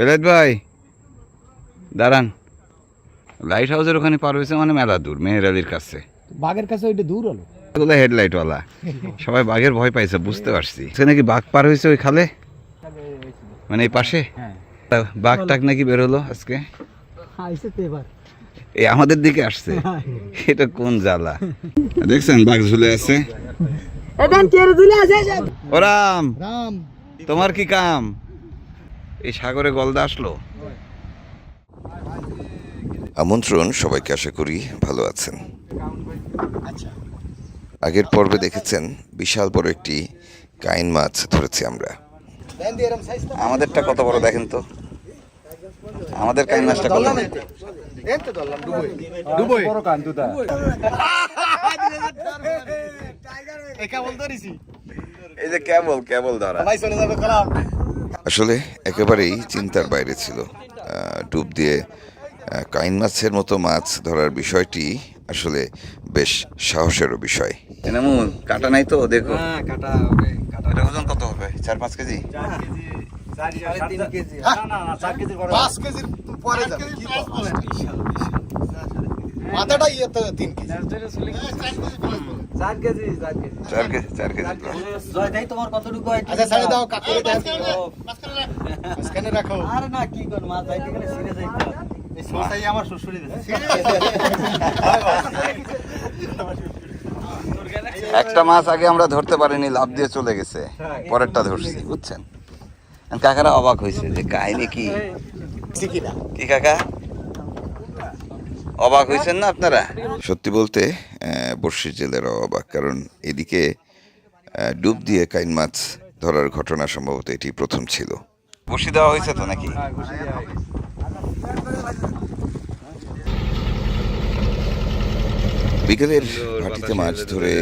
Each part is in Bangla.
বেলায়েত ভাই দাঁড়ান। লাইট হাউসের ওখানে পার হয়েছে মানে মেলা দূর মেহের আলীর কাছে। বাঘের কাছে ওইটা দূর হলো? হেডলাইটওয়ালা সবাই বাঘের ভয় পাইছে বুঝতে পারছি। নাকি বাঘ পার হয়েছে ওই খালে? মানে এই পাশে? হ্যাঁ। বাঘ টাক নাকি বেরোলো আজকে? এই আমাদের দিকে আসছে। এটা কোন জ্বালা? দেখছেন বাঘ ঝুলে আছে? ওরাম রাম। তোমার কি কাম? এই সাগরে গলদা আসলো? আমন্ত্রণ সবাইকে আশা করি ভালো আছেন। আগের পর্বে দেখেছেন বিশাল বড় একটি কাইন মাছ ধরেছি আমরা। আমাদেরটা কত বড় দেখেন তো? আমাদের কাইন মাছটা কত এই যে কেবল কেবল ধরা। আসলে একেবারেই চিন্তার বাইরে ছিল ডুব দিয়ে কাইন মাছের মতো মাছ ধরার বিষয়টি আসলে বেশ সাহসেরও বিষয় এনামুল কাটা নাই তো দেখো হ্যাঁ এটা ওজন কত হবে চার পাঁচ কেজি সাড়ে তিন কেজি না না চার কেজি পাঁচ কেজির পরে যাবে কি পাঁচ? মাথাটা ইয়ে তো তিন কেজি চার কেজি চার কেজি। চার কেজি চার কেজি plus। জয় তাই তোমার কতটুকু হয়? আচ্ছা ছাড়ে দাও কাকুরে দেন মাঝখানে রাখো। আরে না কি কোন মাছ যাইতে গেলে ছিঁড়ে যাইতে এই সোসাই আমার শ্বশুরই দিছে একটা মাছ আগে আমরা ধরতে পারিনি লাভ দিয়ে চলে গেছে। পরেরটা ধরছি বুঝছেন? কাকারা অবাক হয়েছে যে কাহিনী কি? কি কাকা? অবাক হয়েছেন না আপনারা? সত্যি বলতে আহ, বর্ষির জেলেরা অবাক কারণ এদিকে ডুব দিয়ে কাইন মাছ ধরার ঘটনা সম্ভবত এটি প্রথম ছিল। বসি দেওয়া হয়েছে তো নাকি? বিকেলের ভাটিতে মাছ ধরে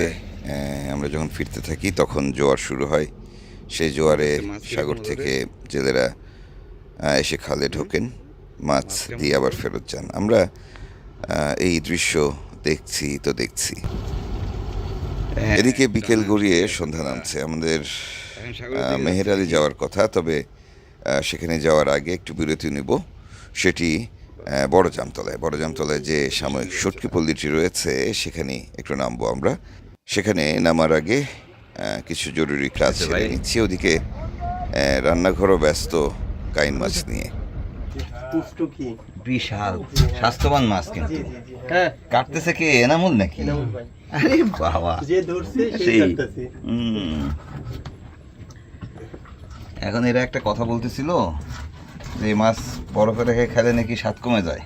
আমরা যখন ফিরতে থাকি তখন জোয়ার শুরু হয়। সেই জোয়ারে সাগর থেকে জেলেরা এসে খালে ঢোকেন মাছ দিয়ে আবার ফেরত যান। আমরা এই দৃশ্য দেখছি তো দেখছি। এদিকে বিকেল গড়িয়ে সন্ধ্যা নামছে। আমাদের মেহের আলী যাওয়ার কথা তবে সেখানে যাওয়ার আগে একটু বিরতি নেব। সেটি বড় জামতলায় বড় জামতলায় যে সাময়িক সটকি পল্লীটি রয়েছে সেখানে একটু নামবো আমরা। সেখানে নামার আগে কিছু জরুরি কাজ আচ্ছা সেরে নিচ্ছি। ওদিকে রান্নাঘরও ব্যস্ত কাইন মাছ নিয়ে। বিশাল স্বাস্থ্যবান মাছ কিন্তু। হ্যাঁ। কাটতেছে কে? এনামুল নাকি? আরে বাবা। যে ধরছে সেই এখন এরা একটা কথা বলতেছিল যে মাছ বরফে রেখে খেলে নাকি স্বাদ কমে যায়?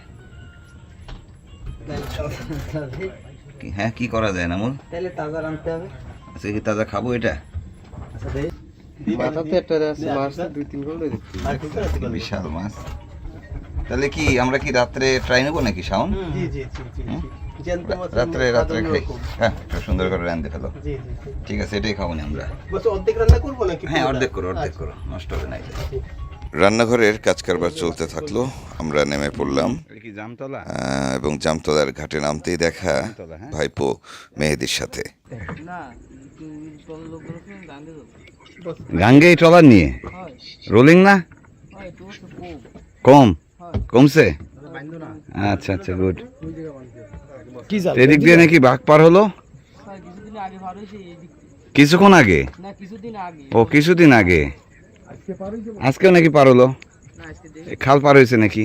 হ্যাঁ কি করা যায় নামুল তাহলে তাজা রাখতে হবে। আচ্ছা কি তাজা খাব এটা? আচ্ছা দেই। মাথাতে একটা আছে মাছ দুই তিন বিশাল মাছ। তাহলে কি আমরা কি রাত্রে ট্রাই নেব নাকি শাওন জি জি জি জি হুম? জ্যান্ত মাছ রাত্রে রাত্রে খাই। হ্যাঁ একটু সুন্দর করে রান্ধে ফেলো। জি জি জি। ঠিক আছে এটাই খাব না আমরা। অর্ধেক রান্না করব নাকি হ্যাঁ অর্ধেক করো অর্ধেক করো নষ্ট হবে না এটা। রান্নাঘরের কাজ কারবার চলতে থাকল আমরা নেমে পড়লাম। জামতলা? এবং জামতলার ঘাটে নামতেই দেখা হ্যাঁ। ভাইপো মেহেদির সাথে। না গাঙ্গে এই ট্রলার নিয়ে? রোলিং না? কম? কমছে? আচ্ছা আচ্ছা গুড এদিক দিয়ে নাকি বাঘ পার হলো। কিছুক্ষণ আগে? ও কিছুদিন আগে। আজকেও নাকি পার হলো? খাল পার হয়েছে নাকি?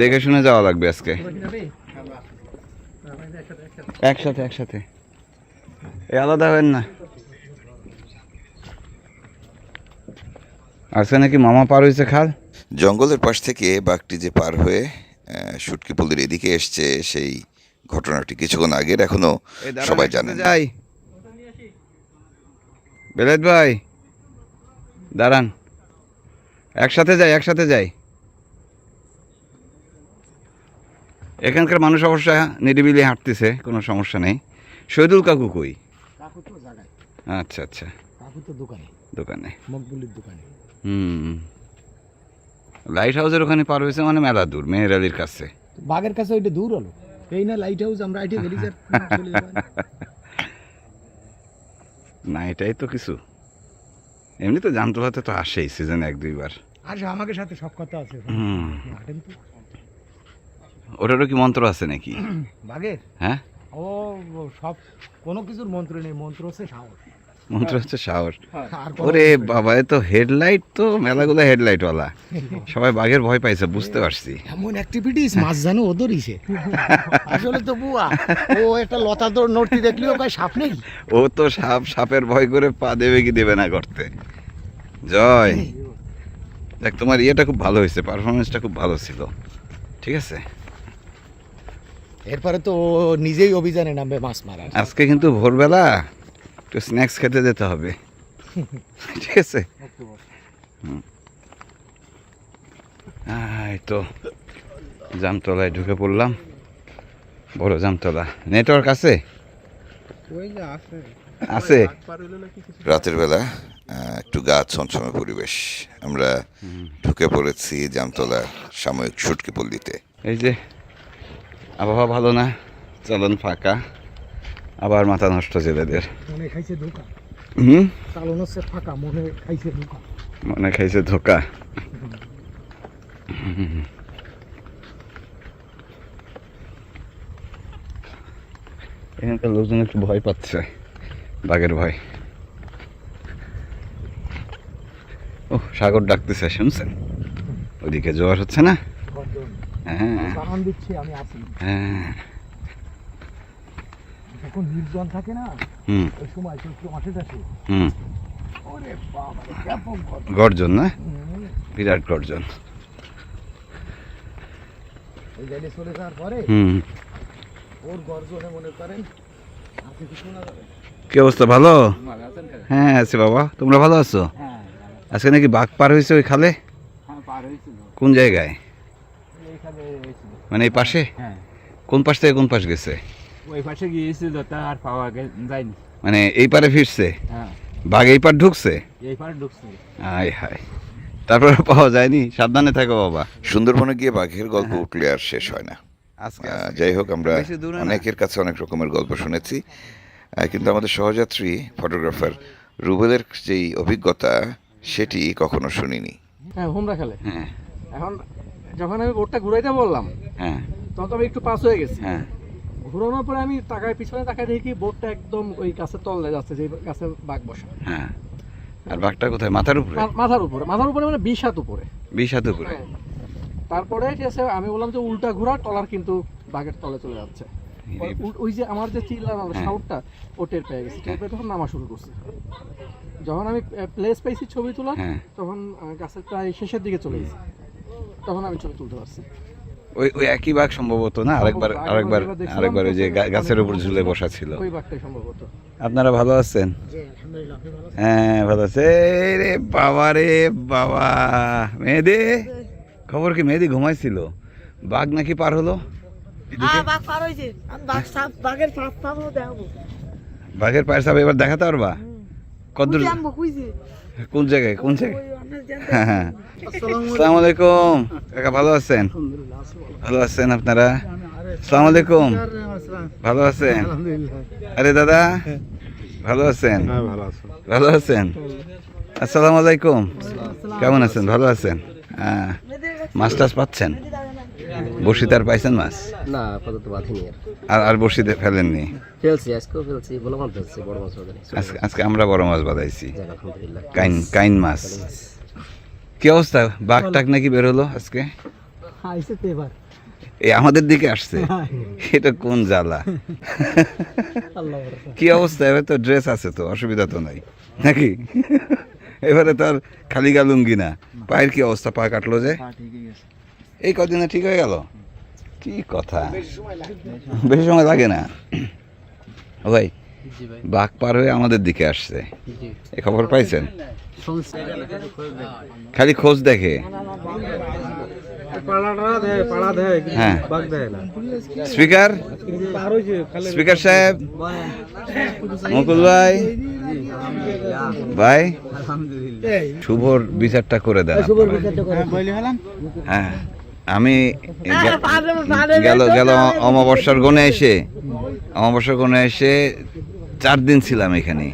দেখে শুনে যাওয়া লাগবে আজকে। একসাথে একসাথে। এ আলাদা হবেন না। আজকে নাকি মামা পার হয়েছে খাল? জঙ্গলের পাশ থেকে বাঘটি যে পার হয়ে সুটকি পল্লীর এদিকে এসছে সেই ঘটনাটি কিছুক্ষণ আগের এখনও সবাই জানে যাই। বেলায়েত ভাই দাঁড়ান। একসাথে যাই একসাথে যাই। এখানকার মানুষ অবশ্য নিরিবিলি হাঁটতেছে কোনো সমস্যা নেই। শহীদুল কাকু কই? কাকু তো জায়গায় আচ্ছা আচ্ছা। কাকু তো দোকানে। দোকানে। মকবুলির দোকানে। হুম। লাইট হাউসের ওখানে পার হয়েছে মানে মেলা দূর মেহের আলীর কাছে। বাঘের কাছে ওইটা দূর হলো। এই না লাইট হাউস আমরা আইটে গেলি স্যার না এটাই তো কিছু। এমনি তো জামতলাতে তো আসেই সিজনে এক দুইবার। আর আমাকে সাথে সব কথা আছে। ওটারও কি মন্ত্র আছে নাকি? বাঘের? হ্যাঁ? ও ও সব কোনো কিছুর মন্ত্র নেই। মন্ত্র হচ্ছে সাহস। মন্ত্র হচ্ছে সাহস। ওরে বাবা তো হেডলাইট তো মেলাগুলো হেডলাইট ওয়ালা সবাই বাঘের ভয় পাইছে বুঝতে পারছি। এমন অ্যাক্টিভিটিস মাছ জানো সে আসলে তো বুয়া ও একটা লতা দৌড় নড়তি দেখলেও কয় সাপ নেই। ও তো সাপ সাপের ভয় করে পা দেবে কি দেবে না করতে। জয়। দেখ তোমার ইয়েটা খুব ভালো হয়েছে পারফরমেন্সটা খুব ভালো ছিল। ঠিক আছে? এরপরে তো ও নিজেই অভিযানে নামবে মাছ মারার। আজকে কিন্তু ভোরবেলা একটু স্ন্যাক্স খেতে যেতে হবে। ঠিক আছে? হুম। আহ, এই তো জামতলায় ঢুকে পড়লাম। বড় জামতলা। নেটওয়ার্ক আছে? আছে। আছে? রাতের বেলা একটু গা ছমছমে পরিবেশ। আমরা ঢুকে পড়েছি জামতলা সাময়িক সুটকি পল্লীতে। এই যে আবহাওয়া ভালো না চলন ফাঁকা। আবার মাথা নষ্ট জেলেদের। মনে খাইছে ধোকা? হুম? চালন হচ্ছে ফাঁকা মনে খাইছে ধোকা। মনে খাইছে ধোকা। এখানকার লোকজন একটু ভয় পাচ্ছে বাঘের ভয়। ও সাগর ডাকতেছে শুনছেন? ওদিকে জোয়ার হচ্ছে না? হ্যাঁ। হ্যাঁ। যখন নির্জন থাকে না ওই সময় চৈত্র মাঠে থাকে ওরে বাবা ব্যাপক গর্জন। না? বিরাট গর্জন। ওই জায়গায় চলে যাওয়ার পরে ওর গর্জনে মনে করেন। কি অবস্থা ভালো? হ্যাঁ আছে বাবা। তোমরা ভালো আছো? আজকে নাকি বাঘ পার হয়েছে ওই খালে? হ্যাঁ কোন জায়গায়? মানে এই পাশে? হ্যাঁ। কোন পাশ থেকে কোন পাশ গেছে? ওই পাশে গিয়েছিল তা আর পাওয়া যায়নি। মানে এই পারে ফিরছে? হ্যাঁ। বাঘ এই পার ঢুকছে? এই পারে ঢুকছে। আয় হায়। তারপরে পাওয়া যায়নি? সাবধানে থাকো বাবা। সুন্দরবনে গিয়ে বাঘের গল্প উঠলে আর শেষ হয় না। যাই হোক আমরা অনেকের কাছে অনেক রকমের গল্প শুনেছি। কিন্তু আমাদের সহযাত্রী ফটোগ্রাফার রুবেলের যেই অভিজ্ঞতা সেটি কখনো শুনিনি। হ্যাঁ হোমরা খেলে। হ্যাঁ। এখন যখন আমি বোটটা ঘুরাইতে বললাম হ্যাঁ। তখন তো আমি একটু পাস হয়ে গেছি। হ্যাঁ। ঘুরানোর পরে আমি পিছনে তাকায় দেখি বোটটা একদম ওই গাছের তলে যাচ্ছে যে গাছে বাঘ বসা। হ্যাঁ। আর বাঘটা কোথায়? মাথার উপরে? মাথার উপরে। মাথার উপরে মানে বিশ হাত উপরে। বিশ হাত উপরে। হ্যাঁ। তারপরে আছে আমি বললাম যে উল্টা ঘোরা টলার কিন্তু বাঘের তলে চলে যাচ্ছে। ওই- যে আমার যে চিল্লানো হ্যাঁ। সাউন্ডটা ও টের পেয়ে গেছে। টের পেয়ে তখন নামা শুরু করছে। যখন আমি প্লেস পাইছি ছবি তোলার হ্যাঁ। তখন গাছের প্রায় শেষের দিকে চলে গেছে। তখন আমি ছবি তুলতে পারছি। ওই ওই একই বাঘ সম্ভবত না? আরেকবার আরেকবার আরেকবার ওই যে গাছের উপর ঝুলে বসা ছিল। ওই বাঘটাই সম্ভবত। আপনারা ভালো আছেন? জি, আলহামদুলিল্লাহ, আপনি ভালো আছেন? হ্যাঁ ভালো আছে। রে বাবা রে বাবা। মেহেদি খবর কি মেহেদি ঘুমাইছিল? বাঘ নাকি পার হলো? বাঘের পায়ের সাপ এবার দেখাতে পারবা? কদ্দূর কোন জায়গায়? কোন জায়গায়? হ্যাঁ হ্যাঁ। আসসালামু আলাইকুম। কাকা ভালো আছেন? ভালো। আছেন আপনারা? আসসালামু আলাইকুম। ভালো আছেন? আরে দাদা ভালো আছেন? ভালো আছেন? আসসালামু আলাইকুম। কেমন আছেন? ভালো আছেন? হ্যাঁ। মাছ টাছ পাচ্ছেন? বসি তার পাইছেন মাছ? না আপাতত বাঁধিনি আর আর আর বসিতে ফেলেননি? ফেলছি আজকেও ফেলছি বলে মাছ ফেলছি বড় মাছ আজকে আজকে আমরা বড় মাছ আলহামদুলিল্লাহ। কাইন কাইন মাছ। কি অবস্থা? বাঘ টাক নাকি বেরোলো আজকে? এবার। এই আমাদের দিকে আসছে? এটা কোন জ্বালা? কি অবস্থা? এবার তো ড্রেস আছে তো অসুবিধা তো নাই। নাকি? এবারে তো আর খালি গা লুঙ্গি না। পায়ের কি অবস্থা? পা কাটলো যে? এই কদিনে ঠিক হয়ে গেল? কি কথা। বেশি সময় লাগে না। ও ভাই বাঘ পার হয়ে আমাদের দিকে আসছে। এ খবর পাইছেন? খালি খোঁজ দেখে। দেয় দেয় হ্যাঁ। দেয় স্পিকার? স্পিকার সাহেব? মুকুল ভাই? ভাই? শুভর বিচারটা করে দেন। হ্যাঁ। আমি গেল গেল অমাবস্যার গনে এসে অমাবস্যার গনে এসে চার দিন ছিলাম এখানে।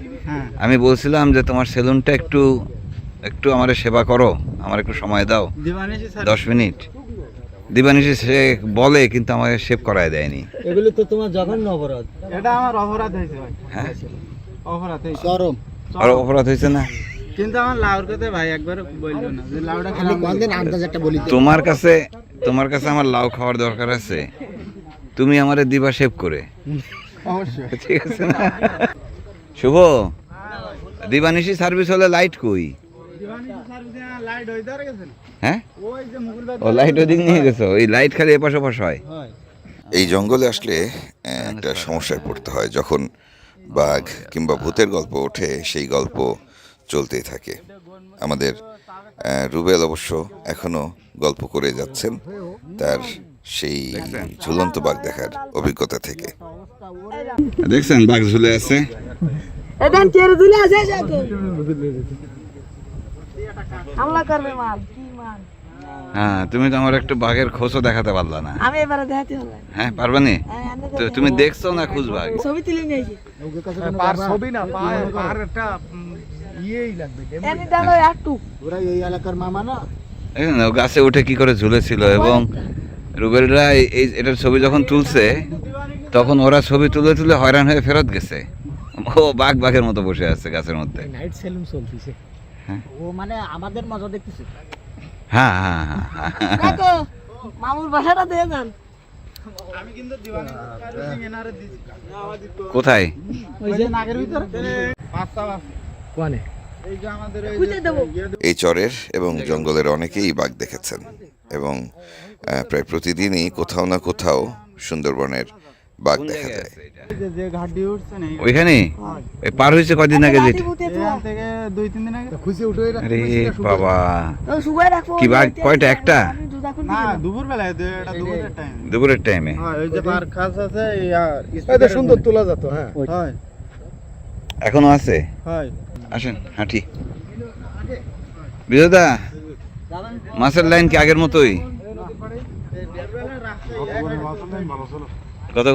আমি বলছিলাম যে তোমার সেলুনটা একটু একটু আমার সেবা করো আমার একটু সময় দাও। দশ মিনিট। দিবানিশি সে বলে কিন্তু আমাকে শেভ করায় দেয়নি। এগুলো তো তোমার জঘন্য অপরাধ। এটা আমার অপরাধ হয়েছে ভাই। হ্যাঁ। অপরাধ হয়েছে। আর অপরাধ হয়েছে না? কিন্তু আমার লাউর কথা ভাই একবার বলল না যে লাউটা আমি কোনদিন আন্দাজ একটা বলি তোমার কাছে তোমার কাছে আমার লাউ খাওয়ার দরকার আছে? তুমি আমারে দিবা শেভ করে। অবশ্যই। ঠিক আছে না? শুভ? দিবানিশি সার্ভিস হলে লাইট কই? লাইট হয়ে? ধরে গেছে হ্যাঁ ওই যে ও লাইট ওদিক নিয়ে গেছো। ওই লাইট খালি এপাশ ওপাশ হয়। এই জঙ্গলে আসলে একটা সমস্যায় পড়তে হয়। যখন বাঘ কিংবা ভূতের গল্প ওঠে সেই গল্প চলতেই থাকে। আমাদের রুবেল অবশ্য এখনও গল্প করে যাচ্ছেন তার সেই ঝুলন্ত বাঘ দেখার অভিজ্ঞতা থেকে। দেখছেন বাঘ ঝুলে আছে? হ্যাঁ তুমি তো আমার একটু বাঘের খোঁজও দেখাতে পারলা না। আমি এবারে দেখাতে হবে হ্যাঁ আমি আনতে তো তুমি দেখছ না খুঁজবা? ছবি তুলে নিয়েছি। পার ছবি না পার একটা ইয়েই লাগবে এনে দেখো একটু ওরা এই এলাকার মামা না? এই গাছে উঠে কি করে ঝুলেছিল এবং রুবেলরা এই- এটার ছবি যখন তুলছে তখন ওরা ছবি তুলে তুলে হয়রান হয়ে ফেরত গেছে। ও বাঘ বাঘের মতো বসে আছে গাছের মধ্যে। নাইট সেলুন চলতেছে। হ্যাঁ। ও মানে আমাদের মজা দেখতেছে। হ্যাঁ হ্যাঁ হ্যাঁ হ্যাঁ দেখো মামুর বাসাটা দিয়ে যান। কোথায়? ওই যে নাগের ভিতর? পাঁচটা কোয়ানে? এই যে আমাদের খুঁজে দেবো এই চরের এবং জঙ্গলের অনেকেই বাঘ দেখেছেন এবং প্রায় প্রতিদিনই কোথাও না কোথাও সুন্দরবনের বাঘ দেখা যায়। ওইখানে পার হয়েছে কদিন আগে বাবা। কি বাঘ? কয়টা? একটা? দুপুরের টাইমে হয় ওই যে পার্ক খাস আছে সুন্দর তোলা যেত হ্যাঁ। হয়। এখনও আছে? হয়। আসেন হাঁটি। বিজয়দা মাছের লাইন কি আগের মতোই?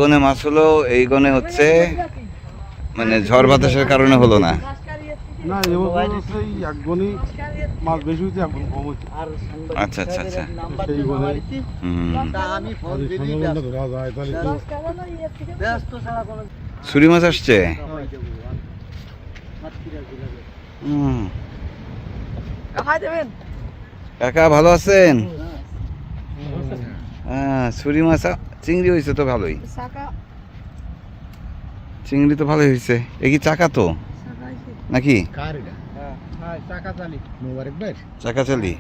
গনে মাছ হলো? এই গনে হচ্ছে মানে ঝড় বাতাসের কারণে হলো না। আচ্ছা আচ্ছা আচ্ছা। ছুরি মাছ আসছে? কাকা ভালো আছেন? হ্যাঁ ছুরি মাছ চিংড়ি হয়েছে তো ভালোই। চিংড়ি তো ভালোই হয়েছে। এ কি চাকা তো? নাকি? কার হ্যাঁ। চাকা চালি।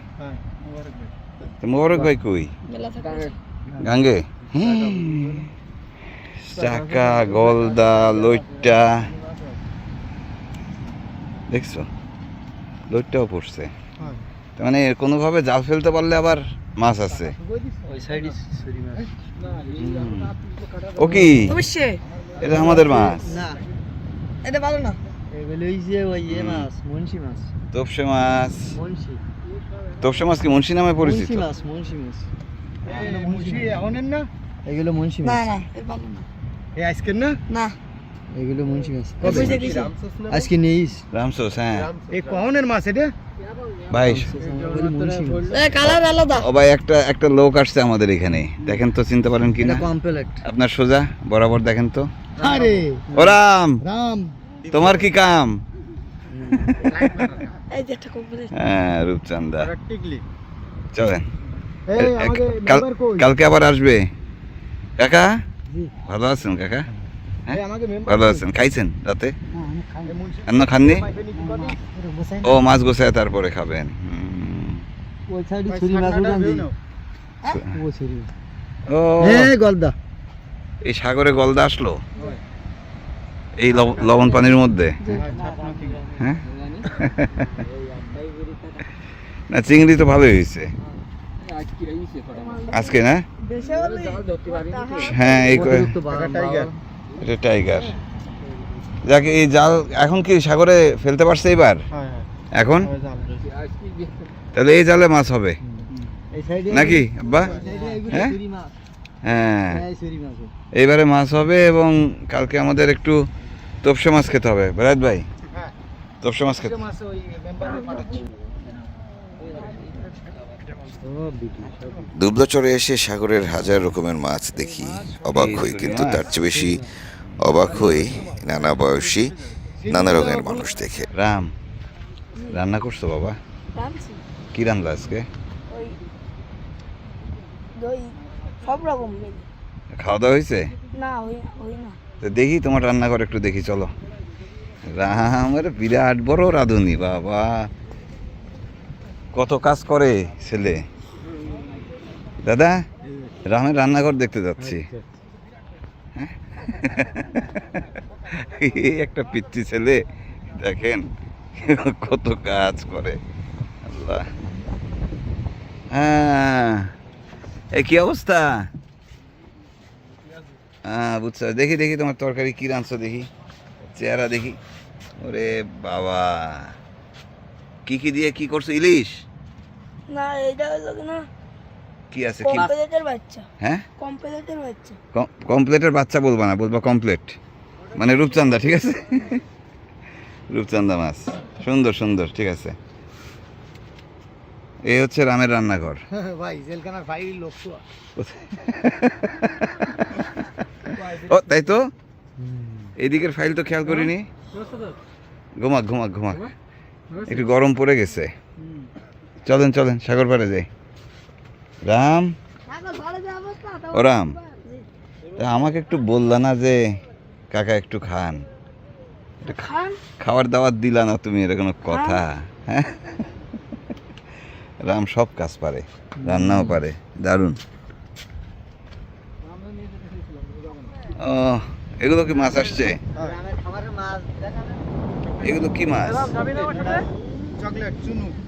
মোবারক ভাই? হ্যাঁ কই? গাঙ্গে। চাকা গলদা লইট্টা। দেখছ? লইট্টাও পড়ছে হ্যাঁ। তার মানে কোনোভাবে জাল ফেলতে পারলে আবার মাছ আছে। ও কি? অবশ্যই। এটা আমাদের মাছ। না। এটা ভালো না। এগুলো ওই যে ওই মাছ মুন্সি মাছ। তোপসে মাছ। তোপসে মাছ কি মুন্সি নামে পরিচিত? মুন্সি মাছ মুন্সি মাছ। এগুলো মুন্সি না? মাছ। না না এই আজকের না? না। এগুলো মুন্সি মাছ। বুঝে দিছি আজকে নেইস। রামসোস হ্যাঁ। এই কহনের মাছ এটা? ভাই এগুলো মুন্সি মাছ এ কালার আলাদা। ও ভাই একটা একটা লোক আসছে আমাদের এখানে। দেখেন তো চিনতে পারেন কি না? আপনার সোজা বরাবর দেখেন তো। আরে। ও রাম। রাম। তোমার কি কাম? হ্যাঁ রূপচান্দা চলেন। কালকে আবার আসবে। কাকা? ভালো আছেন কাকা? ভালো আছেন খাইছেন রাতে? অন্য খাননি? ও মাছ গোছায় তারপরে খাবেন। দিই ও এই গলদা। এই সাগরে গলদা আসলো? এই লবণ পানির মধ্যে? হ্যাঁ না চিংড়ি তো ভালোই হয়েছে। আজকে না? হ্যাঁ এই এটা টাইগার যাকে এই জাল এখন কি সাগরে ফেলতে পারছে এবার হ্যাঁ হ্যাঁ। এখন? তাহলে এই জালে মাছ হবে? নাকি? আব্বা? হ্যাঁ? হ্যাঁ। মাছ এইবারে মাছ হবে এবং কালকে আমাদের একটু তোপসে মাছ খেতে হবে। বেড়াত ভাই? হ্যাঁ। তপসা মাছ খেতে। দুবলাচরে এসে সাগরের হাজার রকমের মাছ দেখি অবাক হই কিন্তু তার চেয়ে বেশি অবাক হই নানা বয়সী নানা রঙের মানুষ দেখে। রাম রান্না করছ বাবা? কি রান্না আজকে? সব রকম খাওয়া দাওয়া হয়েছে? না ওই ওই না। তো দেখি তোমার রান্নাঘর একটু দেখি চলো। রামের বিরাট বড় রাঁধুনি বাবা। কত কাজ করে ছেলে? দাদা রামের রান্নাঘর দেখতে যাচ্ছি। একটা পিচ্ছি ছেলে, দেখেন কত কাজ করে। আল্লাহ। হ্যাঁ এ কি অবস্থা? হ্যাঁ বুঝছ দেখি দেখি তোমার তরকারি কি রাঁধছো দেখি। চেহারা দেখি। ওরে বাবা। কি কি দিয়ে কি করছ? ইলিশ? না এটা হলো না? কি আছে কি? বাচ্চা। হ্যাঁ? বাচ্চা। কমপ্লেটের বাচ্চা বলবা না বলবা কমপ্লেট মানে রূপচান্দা ঠিক আছে? রূপচান্দা মাছ। সুন্দর সুন্দর ঠিক আছে। এই হচ্ছে রামের রান্নাঘর। ভাই জেলখানার ফাইল লোক ও তাই তো? এদিকের ফাইল তো খেয়াল করিনি। ঘুমাক। ঘুমাক? ঘুমাক? একটু গরম পড়ে গেছে। চলেন চলেন সাগর পাড়ে যাই। রাম? ও রাম। তা আমাকে একটু বললা না যে কাকা একটু খান। একটু খা- খান? খাওয়ার দাওয়াত দিলা না তুমি এটা কোনো কথা। হ্যাঁ? রাম সব কাজ পারে রান্নাও পারে দারুণ। ও এগুলো কি মাছ আসছে? এগুলো কি মাছ? চকলেট চুনু।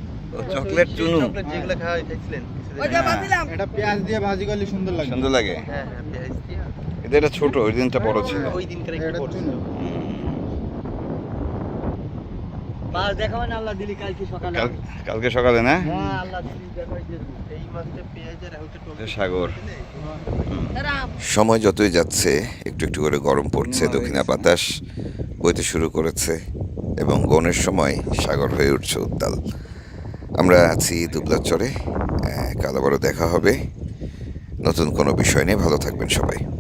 চকলেট চুনু। যেগুলো খাওয়া খাইছিলেন? ওইটা বাদিলাম এটা পেঁয়াজ দিয়ে ভাজি করলে সুন্দর লাগে। সুন্দর লাগে? হ্যাঁ হ্যাঁ পেঁয়াজ দিয়ে। এটা এটা ছোট ওই দিনটা বড় ছিল। ওই দিনকার একটু বড় চুনু। মাছ দেখাবে আল্লাহ দিলি কালকে সকালে। কালকে সকালে না? হ্যাঁ আল্লাহ দিলি দেখাই এই মাছটা পেঁয়াজের হালকা সাগর। সময় যতই যাচ্ছে একটু একটু করে গরম পড়ছে দক্ষিণা বাতাস বইতে শুরু করেছে এবং গনের সময় সাগর হয়ে উঠছে উত্তাল। আমরা আছি দুবলাচরে চরে। কাল আবারও দেখা হবে। নতুন কোনো বিষয় নিয়ে ভালো থাকবেন সবাই।